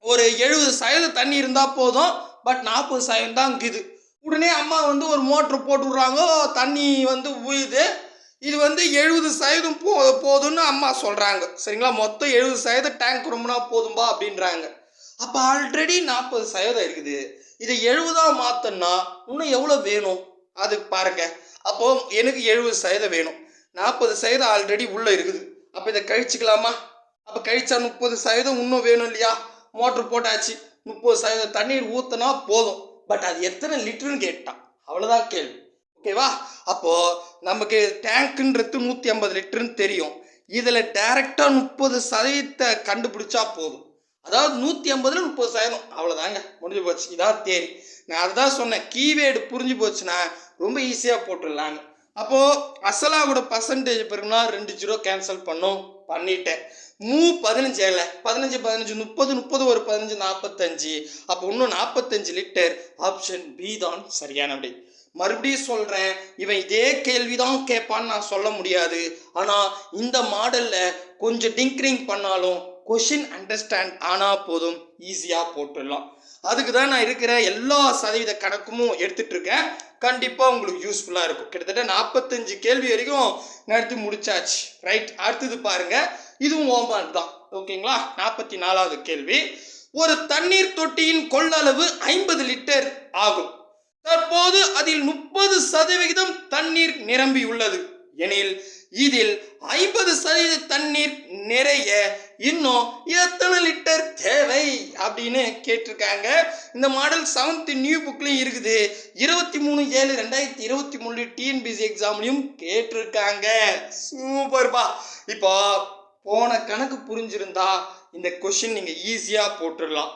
ஒரு எழுபது சதவீதம் தண்ணி இருந்தால் போதும். பட் நாற்பது சதவீதம் தான் இருக்குது. உடனே அம்மா வந்து ஒரு மோட்ரு போட்டு விட்றாங்க தண்ணி வந்து உயுது இது வந்து எழுபது சதவீதம் போ போதும்னு அம்மா சொல்கிறாங்க சரிங்களா? மொத்தம் எழுபது சதவீதம் டேங்க் ரொம்பனா போதும்பா அப்படின்றாங்க. அப்போ ஆல்ரெடி நாற்பது சதவீதம் இருக்குது. இதை எழுபதாக மாற்றணும்னா இன்னும் எவ்வளோ வேணும்? அது பாருங்க. அப்போ எனக்கு எழுபது சதவீதம் வேணும். நாற்பது சதவீதம் ஆல்ரெடி உள்ளே இருக்குது. அப்போ இதை கழிச்சுக்கலாமா? அப்போ கழிச்சா முப்பது சதவீதம் இன்னும் வேணும் இல்லையா? மோட்ரு போட்டாச்சு. முப்பது சதவீதம் தண்ணீர் ஊற்றினா போதும். பட் அது எத்தனை லிட்டருன்னு கேட்டான். அவ்வளோதான் கேள்வி. ஓகேவா? அப்போது நமக்கு டேங்க்குன்றது நூற்றி ஐம்பது லிட்டருன்னு தெரியும். இதில் டைரெக்டாக முப்பது சதவீதத்தை கண்டுபிடிச்சா போதும். அதாவது நூற்றி ஐம்பதுல முப்பது சதவீதம். அவ்வளோதாங்க முடிஞ்சு போச்சு. இதான் தேரி. நான் அதுதான் சொன்னேன். கீவேர்டு புரிஞ்சு போச்சுன்னா ரொம்ப ஈஸியாக போட்டுடலாங்க அப்போது அசலாவோட பர்சன்டேஜ் பெருங்கன்னா ரெண்டு ஜீரோ கேன்சல் பண்ணோம். பண்ணிட்டேன். மூ பதினஞ்சு இல்லை. பதினஞ்சு பதினஞ்சு முப்பது முப்பது ஒரு பதினஞ்சு நாற்பத்தஞ்சு அப்போ இன்னும் நாற்பத்தஞ்சு லிட்டர் ஆப்ஷன் பி தான் சரியான அப்படி மறுபடியும் சொல்கிறேன் இவன் இதே கேள்வி தான் கேட்பான்னு நான் சொல்ல முடியாது. ஆனால் இந்த மாடலில் கொஞ்சம் டிங்க்ரிங் பண்ணாலும் கொஷின் அண்டர்ஸ்டாண்ட் ஆனால் போதும் ஈஸியாக போட்டுடலாம். அதுக்கு தான் நான் இருக்கிற எல்லா சதவீத கணக்கும் எடுத்துகிட்டு இருக்கேன் கண்டிப்பாக உங்களுக்கு யூஸ்ஃபுல்லாக இருக்கும். கிட்டத்தட்ட நாற்பத்தஞ்சு கேள்வி வரைக்கும் நடத்தி முடிச்சாச்சு. ரைட் அடுத்தது பாருங்க. இதுவும் ஓமான் தான். ஓகேங்களா நாற்பத்தி நாலாவது கேள்வி. ஒரு தண்ணீர் தொட்டியின் கொள்ளளவு ஐம்பது லிட்டர் ஆகும். தற்போது அதில் முப்பது சதவிகிதம் தண்ணீர் நிரம்பியுள்ளது. எனில் இதில் ஐம்பது சதவீத தண்ணீர் நிறைய இன்னும் எத்தனை லிட்டர் தேவை அப்படின்னு கேட்டிருக்காங்க. இந்த மாடல் செவன்த் நியூ புக்லையும் இருக்குது. இருபத்தி மூணு ஏழு ரெண்டாயிரத்தி இருபத்தி மூணு டிஎன்பிசி எக்ஸாம்லையும் கேட்டிருக்காங்க. சூப்பர்பா இப்போ போன கணக்கு புரிஞ்சிருந்தா இந்த கொஷின் நீங்கள் ஈஸியாக போட்டுடலாம்.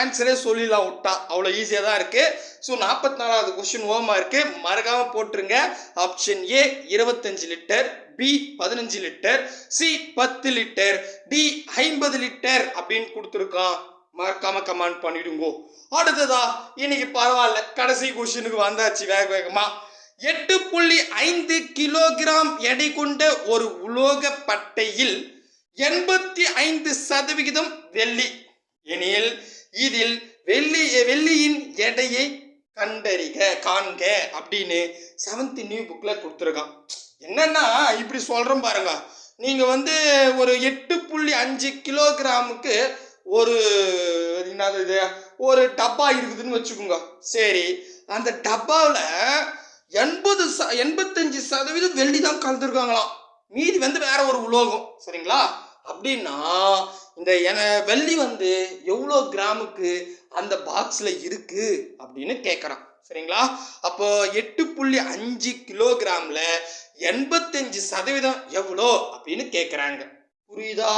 ஆன்சரே சொல்லிடலாம் விட்டா. அவ்வளோ ஈஸியாக தான் இருக்குது ஸோ நாற்பத்தி நாலாவது கொஷின் ஓமா இருக்குது மறக்காமல் போட்டுருங்க. ஆப்ஷன் ஏ இருபத்தஞ்சு லிட்டர் பி பதினஞ்சு லிட்டர் சி பத்து லிட்டர் டி ஐம்பது லிட்டர் அப்படின்னு கொடுத்துருக்கான். மறக்காம கமெண்ட் பண்ணிடுங்கோ. அடுத்ததா இன்னைக்கு பரவாயில்ல. கடைசி கொஷினுக்கு வந்தாச்சு வேக வேகமா. எட்டு புள்ளி ஐந்து கிலோகிராம் எடை கொண்ட ஒரு உலோக பட்டையில் எண்பத்தி ஐந்து சதவிகிதம் வெள்ளி. எனில் இதில் வெள்ளி வெள்ளியின் எடையை கண்டறிக காண்க அப்படின்னு செவன்த் நியூ புக்கில் கொடுத்துருக்கான். என்னன்னா இப்படி சொல்கிறோம் பாருங்க. நீங்கள் வந்து ஒரு எட்டு புள்ளி அஞ்சு கிலோகிராமுக்கு ஒரு என்னது இது? ஒரு டப்பா இருக்குதுன்னு வச்சுக்கோங்க. சரி அந்த டப்பாவில் எண்பது ச எண்பத்தஞ்சு சதவீதம் வெள்ளி தான் கலந்துருக்காங்களாம். மீதி வந்து வேற ஒரு உலோகம். சரிங்களா? அப்படின்னா இந்த என- வெள்ளி வந்து எவ்வளோ கிராமுக்கு அந்த பாக்ஸில் இருக்குது அப்படின்னு கேட்குறான் சரிங்களா? அப்போ எட்டு புள்ளி அஞ்சு கிலோகிராமில் எண்பத்தஞ்சு சதவீதம் எவ்வளோ அப்படின்னு கேட்குறாங்க புரியுதா?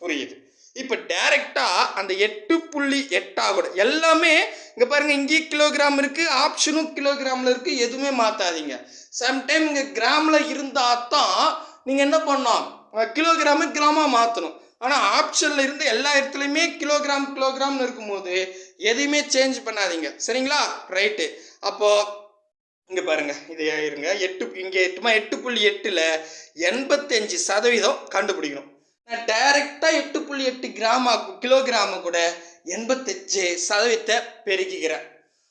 புரியுது. இப்போ டைரெக்டாக அந்த எட்டு புள்ளி எட்டாவோட எல்லாமே இங்கே பாருங்கள் இங்கே கிலோகிராம் இருக்குது ஆப்ஷனும் கிலோகிராமில் இருக்குது எதுவுமே மாற்றாதீங்க சம்டைம் இங்கே கிராமில் இருந்தால் தான் நீங்கள் என்ன பண்ணோம் கிலோகிராமு கிராமாக மாற்றணும் ஆனால் ஆப்ஷனில் இருந்து எல்லா இடத்துலையுமே கிலோகிராம் கிலோகிராம்னு இருக்கும்போது எதையுமே சேஞ்ச் பண்ணாதீங்க. சரிங்களா? ரைட்டு அப்போது இங்கே பாருங்கள் இது இருங்க. எட்டு இங்கே எட்டுமா? எட்டு புள்ளி எட்டில் எண்பத்தஞ்சு சதவீதம் கண்டுபிடிக்கணும். நான் டைரெக்டாக எட்டு புள்ளி எட்டு கிராமா கிலோகிராம கூட எண்பத்தஞ்சு சதவீதத்தை பெருக்கிக்கிறேன்.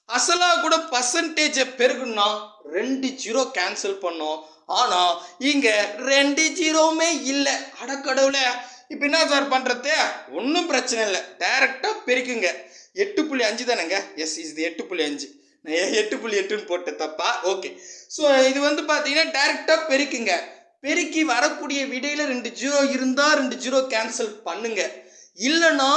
அசலா கூட பர்சன்டேஜை பெருகுன்னா ரெண்டு ஜீரோ கேன்சல் பண்ணோம். ஆனால் இங்கே ரெண்டு ஜீரோவுமே இல்லை. அடக்கடவுல இப்போ என்ன சார் பண்ணுறது ஒன்றும் பிரச்சனை இல்லை. டைரெக்டாக பெருக்குங்க. எட்டு புள்ளி அஞ்சு தானேங்க? எஸ் இது எட்டு புள்ளி அஞ்சு. நான் எட்டு புள்ளி எட்டுன்னு போட்டேன் தப்பா? ஓகே ஸோ இது வந்து பார்த்தீங்கன்னா டைரெக்டாக பெருக்குங்க. பெருக்கி வரக்கூடிய விடையில் ரெண்டு ஜீரோ இருந்தால் ரெண்டு ஜீரோ கேன்சல் பண்ணுங்க. இல்லைன்னா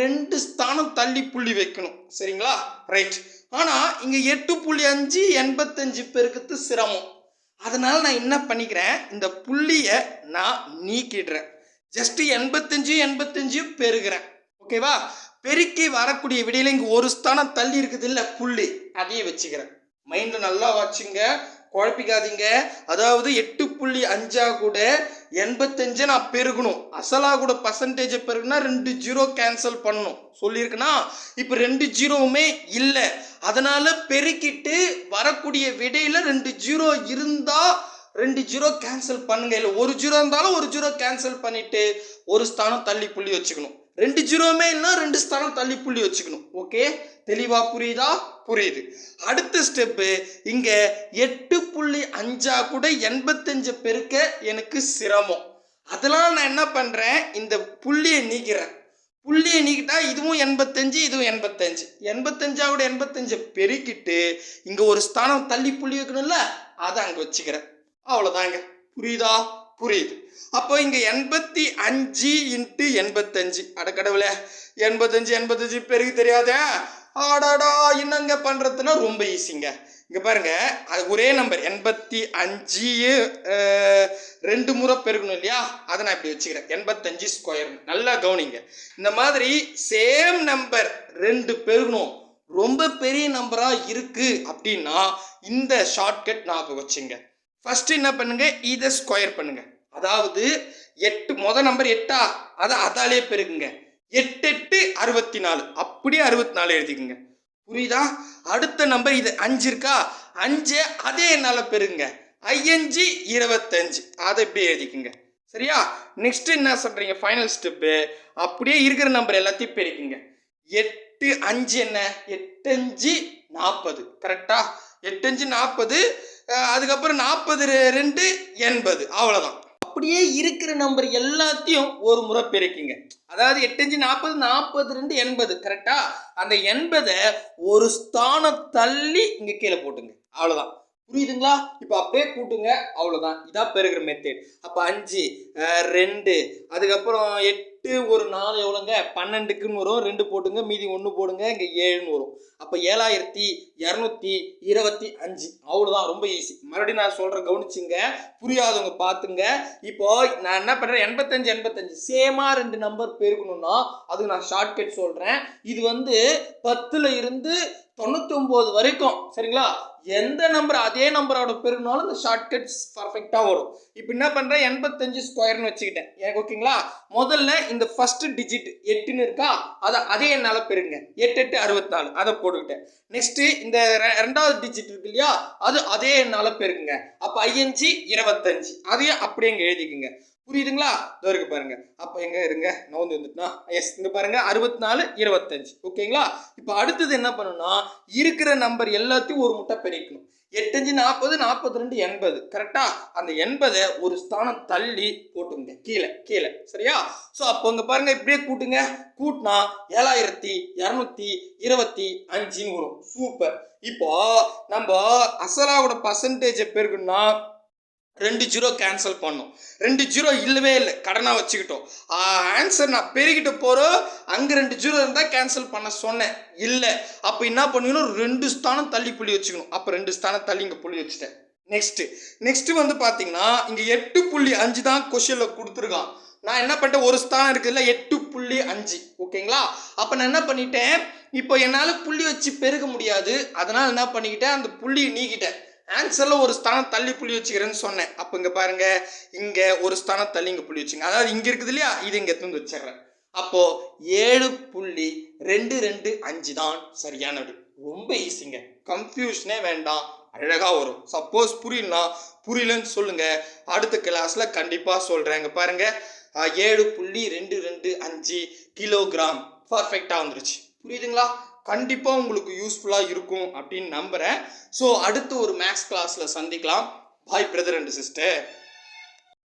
ரெண்டு ஸ்தானம் தள்ளி புள்ளி வைக்கணும். சரிங்களா? ரைட் ஆனால் இங்கே எட்டு புள்ளி அஞ்சு எண்பத்தஞ்சு பெருக்கத்து சிரமம். அதனால் நான் என்ன பண்ணிக்கிறேன்? இந்த புள்ளியை நான் நீக்கிடுறேன். ஜஸ்ட்டு எண்பத்தஞ்சு எண்பத்தஞ்சு பெருகிறேன். ஓகேவா பெருக்கி வரக்கூடிய விடையில இங்கே ஒரு ஸ்தானம் தள்ளி இருக்குது இல்லை புள்ளி. அதையே வச்சுக்கிறேன். மைண்டில் நல்லா வச்சுங்க. குழப்பிக்காதீங்க. அதாவது எட்டு புள்ளி அஞ்சா கூட எண்பத்தஞ்சை நான் பெருகணும். அசலா கூட பர்சன்டேஜை பெருகுனா ரெண்டு ஜீரோ கேன்சல் பண்ணணும். சொல்லியிருக்குன்னா இப்போ ரெண்டு ஜீரோவுமே இல்லை. அதனால பெருக்கிட்டு வரக்கூடிய விடையில் ரெண்டு ஜீரோ இருந்தால் ரெண்டு ஜீரோ கேன்சல் பண்ணுங்க. இல்லை ஒரு ஜீரோ இருந்தாலும் ஒரு ஜீரோ கேன்சல் பண்ணிட்டு ஒரு ஸ்தானம் தள்ளி புள்ளி வச்சுக்கணும். ரெண்டு ஜீரோவுமே இல்லைனா ரெண்டு ஸ்தானம் தள்ளி புள்ளி வச்சுக்கணும். ஓகே தெளிவாக புரியுதா? புரியுது. அடுத்த ஸ்டெப்பு இங்கே எட்டு புள்ளி அஞ்சா கூட எண்பத்தஞ்சு பெருக்க எனக்கு சிரமம். அதெல்லாம் நான் என்ன பண்ணுறேன் இந்த புள்ளியை நீக்கிறேன். புள்ளியை நீக்கிட்டா இதுவும் எண்பத்தஞ்சு இதுவும் எண்பத்தஞ்சு. எண்பத்தஞ்சா கூட எண்பத்தஞ்சை பெருக்கிட்டு இங்கே ஒரு ஸ்தானம் தள்ளி புள்ளி வைக்கணும்ல? அதை அங்கே வச்சுக்கிறேன். அவ்வளோதாங்க புரியுதா? புரியுது. அப்போ இங்க எண்பத்தி அஞ்சு இன்ட்டு எண்பத்தஞ்சு. அடக்கடவுளே எண்பத்தஞ்சு எண்பத்தஞ்சு பெருகு தெரியாதே? ஆடாடா என்னங்க பண்றதுன்னா ரொம்ப ஈஸிங்க இங்க பாருங்க அது ஒரே நம்பர் எண்பத்தி அஞ்சு ரெண்டு முறை பெருகணும் இல்லையா? அதை நான் இப்படி வச்சுக்கிறேன். எண்பத்தஞ்சு ஸ்கொயர் நல்லா கவனிங்க. இந்த மாதிரி சேம் நம்பர் ரெண்டு பெருகணும் ரொம்ப பெரிய நம்பரா இருக்கு அப்படின்னா இந்த ஷார்ட்கட் ஞாபகம் வச்சுங்க. ஃபஸ்ட்டு என்ன பண்ணுங்கள் இதை e ஸ்கொயர் பண்ணுங்கள் அதாவது எட்டு மொதல் நம்பர் எட்டா? அதை அதாலே பெருக்குங்க. எட்டு எட்டு அறுபத்தி நாலு அப்படியே அறுபத்தி நாலு எழுதிக்குங்க. புரியுதா? அடுத்த நம்பர் இது அஞ்சு இருக்கா? அஞ்சு அதே என்னால் பெருங்க. ஐயஞ்சு இருபத்தஞ்சு. அதை இப்படி எழுதிக்குங்க. சரியா? நெக்ஸ்ட் என்ன சொல்கிறீங்க ஃபைனல் ஸ்டெப்பு அப்படியே இருக்கிற நம்பர் எல்லாத்தையும் பெருக்குங்க. எட்டு அஞ்சு என்ன? எட்டஞ்சு நாற்பது கரெக்டா எட்டஞ்சு நாற்பது அதுக்கப்புறம் நாற்பது ரெண்டு எண்பது. அவ்வளோதான் அப்படியே இருக்கிற நம்பர் எல்லாத்தையும் ஒரு முறை பெருக்கிங்க. அதாவது எட்டஞ்சு நாற்பது நாற்பது ரெண்டு எண்பது. கரெக்டா அந்த எண்பதை ஒரு ஸ்தானம் தள்ளி இங்கே கீழே போட்டுங்க. அவ்வளோதான் புரியுதுங்களா? இப்போ அப்படியே கூட்டுங்க. அவ்வளோதான் இதான் பெருகிற மெத்தட் அப்போ அஞ்சு ரெண்டு அதுக்கப்புறம் எட்டு ஒரு நாலு எவ்வளோங்க பன்னெண்டுக்குன்னு வரும். ரெண்டு போட்டுங்க. மீதி ஒன்று போடுங்க. இங்கே ஏழுன்னு வரும். அப்போ ஏழாயிரத்தி இரநூத்தி இருபத்தி அஞ்சு. அவ்வளோதான் ரொம்ப ஈஸி மறுபடியும் நான் சொல்கிறேன் கவனிச்சுங்க. புரியாதவங்க பார்த்துங்க இப்போ நான் என்ன பண்ணுறேன் எண்பத்தஞ்சு எண்பத்தஞ்சு. சேமாக ரெண்டு நம்பர் பெருக்கணும்னா அதுக்கு நான் ஷார்ட்கட் சொல்கிறேன் இது வந்து பத்தில் இருந்து தொண்ணூத்தொம்போது வரைக்கும் சரிங்களா? எந்த நம்பர் அதே நம்பரோட பெருனாலும் இந்த ஷார்ட்கட்ஸ் பர்ஃபெக்டாக வரும். இப்போ என்ன பண்ணுறேன் எண்பத்தஞ்சு ஸ்கொயர்னு வச்சுக்கிட்டேன். எனக்கு ஓகேங்களா? முதல்ல இந்த ஃபர்ஸ்ட் டிஜிட் எட்டுன்னு இருக்கா? அதை அதே என்னால் பெருங்க எட்டு எட்டு அறுபத்தாலு. அதை போட்டுக்கிட்டேன். நெக்ஸ்ட்டு இந்த ரெ- ரெண்டாவது டிஜிட் இருக்கு இல்லையா? அது அதே என்னால் பெருங்க அப்போ ஐயஞ்சு இருபத்தஞ்சு. அதையும் அப்படியே இங்கே எழுதிக்குங்க. புரியுதுங்களா? இதோ இருக்கு பாருங்க. அப்போ எங்க? இருங்க. நோந்து வந்துட்டுனா எஸ் இங்க பாருங்க அறுபத்தி நாலு இருபத்தஞ்சு. ஓகேங்களா? இப்போ அடுத்தது என்ன பண்ணணும்னா இருக்கிற நம்பர் எல்லாத்தையும் ஒரு முட்டை பெருக்கணும் எட்டஞ்சு நாற்பது நாற்பத்தி ரெண்டு எண்பது. கரெக்டா அந்த எண்பதை ஒரு ஸ்தானம் தள்ளி போட்டுங்க கீழே கீழே. சரியா? ஸோ அப்போ இங்க பாருங்க இப்படியே கூட்டுங்க. கூட்டினா ஏழாயிரத்தி இரநூத்தி இருபத்தி அஞ்சுன்னு வரும். சூப்பர் இப்போ நம்ம அசலாவோட பர்சன்டேஜை பெருக்கணும்னா ரெண்டு ஜீரோ கேன்சல் பண்ணோம். ரெண்டு ஜீரோ இல்லவே இல்லை. கடனாக வச்சுக்கிட்டோம். ஆன்சர் நான் பெருகிட்டு போகிறோம் அங்கே ரெண்டு ஜீரோ இருந்தால் கேன்சல் பண்ண சொன்னேன். இல்லை. அப்போ என்ன பண்ணிக்கணும் ரெண்டு ஸ்தானம் தள்ளி புள்ளி வச்சுக்கணும். அப்போ ரெண்டு ஸ்தானம் தள்ளி இங்கே புள்ளி வச்சுட்டேன். நெக்ஸ்ட்டு நெக்ஸ்ட்டு வந்து பார்த்தீங்கன்னா இங்கே எட்டு புள்ளி அஞ்சு தான் கொஷனில் கொடுத்துருக்கான். நான் என்ன பண்ணிட்டேன்? ஒரு ஸ்தானம் இருக்குதுல்ல எட்டு புள்ளி அஞ்சு. ஓகேங்களா? அப்போ நான் என்ன பண்ணிட்டேன்? இப்போ என்னால் புள்ளி வச்சு பெருக முடியாது. அதனால் என்ன பண்ணிக்கிட்டேன்? அந்த புள்ளியை நீக்கிட்டேன். ஆன்சரில் ஒரு ஸ்தானம் தள்ளி புள்ளி வச்சுக்கிறேன்னு சொன்னேன். அப்போ இங்கே பாருங்க இங்கே ஒரு ஸ்தானம் தள்ளி இங்கே புள்ளி வச்சுங்க. அதாவது இங்கே இருக்குது இல்லையா? இது இங்கே எடுத்து வந்து வச்சிடுறேன். அப்போது ஏழு புள்ளி ரெண்டு ரெண்டு அஞ்சு தான் சரியான ரொம்ப ஈஸிங்க கன்ஃபியூஷனே வேண்டாம். அழகாக வரும். சப்போஸ் புரியலாம் புரியலன்னு சொல்லுங்கள் அடுத்த கிளாஸில் கண்டிப்பாக சொல்கிறேன் இங்கே பாருங்கள் ஏழு புள்ளி ரெண்டு ரெண்டு அஞ்சு கிலோகிராம். பர்ஃபெக்டாக வந்துருச்சு. புரியுதுங்களா? கண்டிப்பாக உங்களுக்கு யூஸ்ஃபுல்லாக இருக்கும் அப்படின்னு நம்புகிறேன் ஸோ அடுத்து ஒரு மேக்ஸ் கிளாஸில் சந்திக்கலாம். பாய் பிரதர் அண்ட் சிஸ்டர்